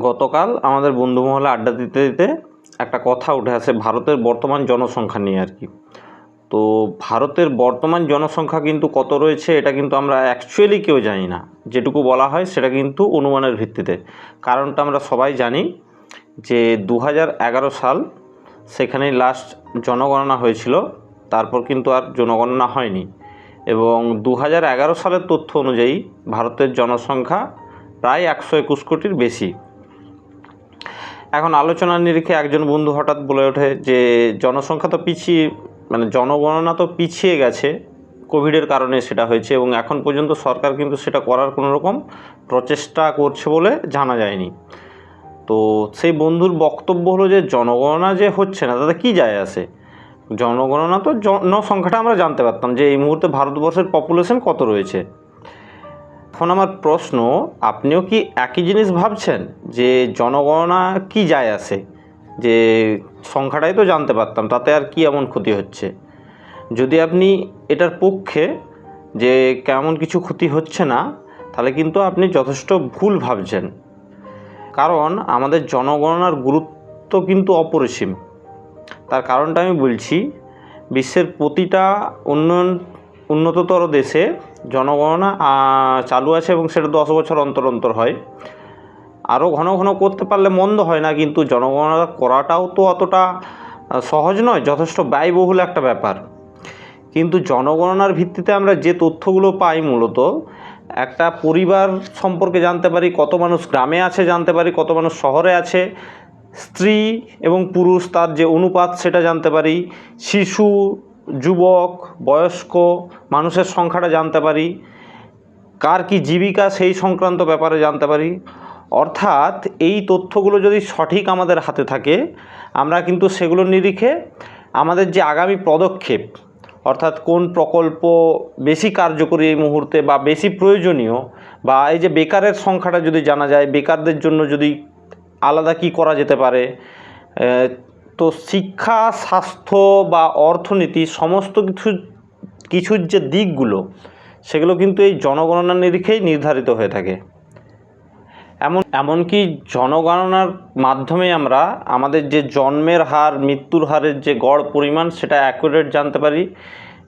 গতকাল আমাদের বন্ধু মহলে আড্ডা দিতে দিতে একটা কথা উঠে আসে ভারতের বর্তমান জনসংখ্যা নিয়ে আর কি। তো ভারতের বর্তমান জনসংখ্যা কিন্তু কত রয়েছে এটা কিন্তু আমরা অ্যাকচুয়ালি কেউ জানি না। যেটুকু বলা হয় সেটা কিন্তু অনুমানের ভিত্তিতে। কারণটা আমরা সবাই জানি যে দু সাল সেখানেই লাস্ট জনগণনা হয়েছিল, তারপর কিন্তু আর জনগণনা হয়নি। এবং দু সালের তথ্য অনুযায়ী ভারতের জনসংখ্যা প্রায় একশো একুশ কোটির বেশি। এখন আলোচনার নিরিখে একজন বন্ধু হঠাৎ বলে ওঠে যে জনসংখ্যা তো পিছিয়ে মানে জনগণনা তো পিছিয়ে গেছে, কোভিডের কারণে সেটা হয়েছে এবং এখন পর্যন্ত সরকার কিন্তু সেটা করার কোনো রকম প্রচেষ্টা করছে বলে জানা যায়নি। তো সেই বন্ধুর বক্তব্য হলো যে জনগণনা যে হচ্ছে না, তাতে কী যায় আসে জনগণনা তো জনসংখ্যাটা আমরা জানতে পারতাম যে এই মুহূর্তে ভারতবর্ষের পপুলেশন কত রয়েছে? এখন আমার প্রশ্ন, আপনিও কি একই জিনিস ভাবছেন যে জনগণনা কি যায় আসে যে সংখ্যাটাই তো জানতে পারতাম, তাতে আর কি এমন ক্ষতি হচ্ছে? যদি আপনি এটার পক্ষে যে কেমন কিছু ক্ষতি হচ্ছে না, তাহলে কিন্তু আপনি যথেষ্ট ভুল ভাবছেন। কারণ আমাদের জনগণনার গুরুত্ব কিন্তু অপরিসীম। তার কারণটা আমি বলছি, বিশ্বের প্রতিটা উন্নয়ন উন্নততর দেশে জনগণনা চালু আছে এবং সেটা দশ বছর অন্তর অন্তর হয়। আরও ঘন ঘন করতে পারলে মন্দ হয় না, কিন্তু জনগণনা করাটাও তো অতটা সহজ নয়, যথেষ্ট ব্যয়বহুল একটা ব্যাপার। কিন্তু জনগণনার ভিত্তিতে আমরা যে তথ্যগুলো পাই মূলত, একটা পরিবার সম্পর্কে জানতে পারি, কত মানুষ গ্রামে আছে জানতে পারি, কত মানুষ শহরে আছে, স্ত্রী এবং পুরুষ তার যে অনুপাত সেটা জানতে পারি, শিশু যুবক, বয়স্ক মানুষের সংখ্যাটা জানতে পারি। কার কি জীবিকা সেই সংক্রান্ত ব্যাপারে জানতে পারি। অর্থাৎ এই তথ্যগুলো যদি সঠিক আমাদের হাতে থাকে, আমরা কিন্তু সেগুলোর নিরিখে আমাদের যে আগামী পদক্ষেপ, অর্থাৎ কোন প্রকল্প বেশি কার্যকরী এই মুহূর্তে বা বেশি প্রয়োজনীয় বা এই যে বেকারের সংখ্যাটা যদি জানা যায়, বেকারদের জন্য যদি আলাদা কি করা যেতে পারে তো শিক্ষা, স্বাস্থ্য বা অর্থনীতি সমস্ত কিছু, কিছুর যে দিকগুলো, সেগুলো কিন্তু এই জনগণনার নিরিখেই নির্ধারিত হয়ে থাকে। এমন, এমনকি জনগণনার মাধ্যমে আমরা আমাদের যে জন্মের হার, মৃত্যুর হারের যে গড় পরিমাণ, সেটা অ্যাকুরেট জানতে পারি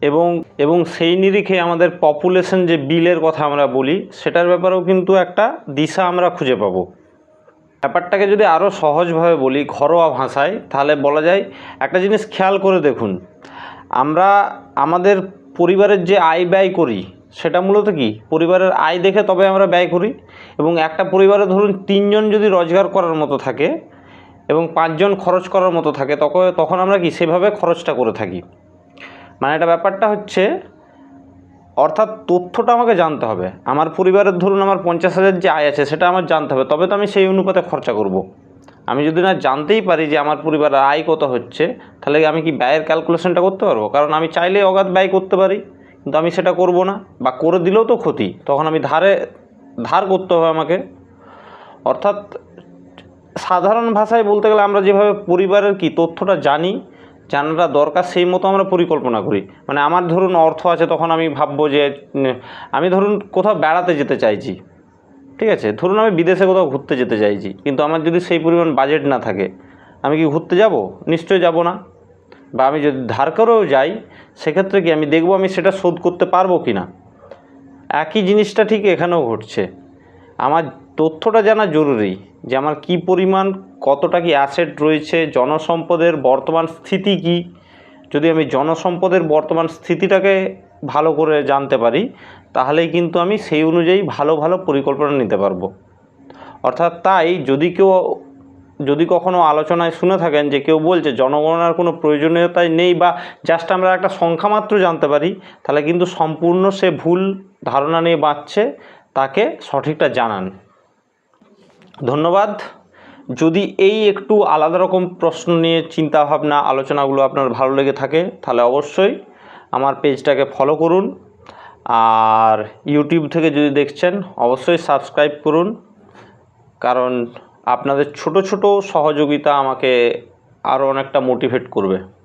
এবং এবং সেই নিরিখে আমাদের পপুলেশন যে বিলের কথা আমরা বলি, সেটার ব্যাপারেও কিন্তু একটা দিশা আমরা খুঁজে পাবো। ব্যাপারটাকে যদি আরও সহজভাবে বলি ঘরোয়া ভাষায়, তাহলে বলা যায় একটা জিনিস খেয়াল করে দেখুন। আমরা আমাদের পরিবারের যে আয় ব্যয় করি, সেটা মূলত কি? পরিবারের আয় দেখে তবে আমরা ব্যয় করি এবং একটা পরিবারে ধরুন তিনজন যদি রোজগার করার মতো থাকে এবং পাঁচজন খরচ করার মতো থাকে তখন তখন আমরা কি সেভাবে খরচটা করে থাকি। মানে এটা ব্যাপারটা হচ্ছে অর্থাৎ তথ্যটা আমাকে জানতে হবে। আমার পরিবারের ধরুন আমার পঞ্চাশ হাজার যে আয় আছে, সেটা আমার জানতে হবে। তবে তো আমি সেই অনুপাতে খরচা করব। আমি যদি না জানতেই পারি যে আমার পরিবারের আয় কত হচ্ছে, তাহলে আমি কি ব্যয়ের ক্যালকুলেশনটা করতে পারব? কারণ আমি চাইলে অগাধ ব্যয় করতে পারি, কিন্তু আমি সেটা করব না বা করে দিলেও তো ক্ষতি। তখন আমি ধারে, ধার করতে হবে আমাকে। অর্থাৎ সাধারণ ভাষায় বলতে গেলে আমরা যেভাবে পরিবারের কি তথ্যটা জানি জানাটা দরকার, সেই মতো আমরা পরিকল্পনা করি। মানে আমার ধরুন অর্থ আছে, তখন আমি ভাববো যে আমি ধরুন কোথাও বেড়াতে যেতে চাইছি, ঠিক আছে? ধরুন আমি বিদেশে কোথাও ঘুরতে যেতে চাইছি, কিন্তু আমার যদি সেই পরিমাণ বাজেট না থাকে, আমি কি ঘুরতে যাব? নিশ্চয়ই যাব না। বা আমি যদি ধার করেও যাই, সেক্ষেত্রে কি আমি দেখব আমি সেটা শোধ করতে পারব কি না একই জিনিসটা ঠিক এখানেও ঘটছে। আমার তথ্যটা জানা জরুরি যে আমার কী পরিমাণ, কতটা কি অ্যাসেট রয়েছে, জনসম্পদের বর্তমান স্থিতি কি? যদি আমি জনসম্পদের বর্তমান স্থিতিটাকে ভালো করে জানতে পারি, তাহলেই কিন্তু আমি সেই অনুযায়ী ভালো ভালো পরিকল্পনা নিতে পারব। অর্থাৎ তাই যদি কেউ, যদি কখনো আলোচনায় শুনে থাকেন যে কেউ বলছে জনগণনার কোনো প্রয়োজনীয়তাই নেই বা জাস্ট আমরা একটা সংখ্যা মাত্র জানতে পারি, তাহলে কিন্তু সম্পূর্ণ সে ভুল ধারণা নিয়ে বাঁচছে তাকে সঠিকটা জানান। ধন্যবাদ। যদি এই একটু আলাদা রকম প্রশ্ন নিয়ে চিন্তা ভাবনা আলোচনাগুলো আপনার ভালো লেগে থাকে, তাহলে অবশ্যই আমার পেজটাকে ফলো করুন। আর ইউটিউব থেকে যদি দেখছেন, অবশ্যই সাবস্ক্রাইব করুন। কারণ আপনাদের ছোট ছোট সহযোগিতা আমাকে আরও অনেকটা মোটিভেট করবে।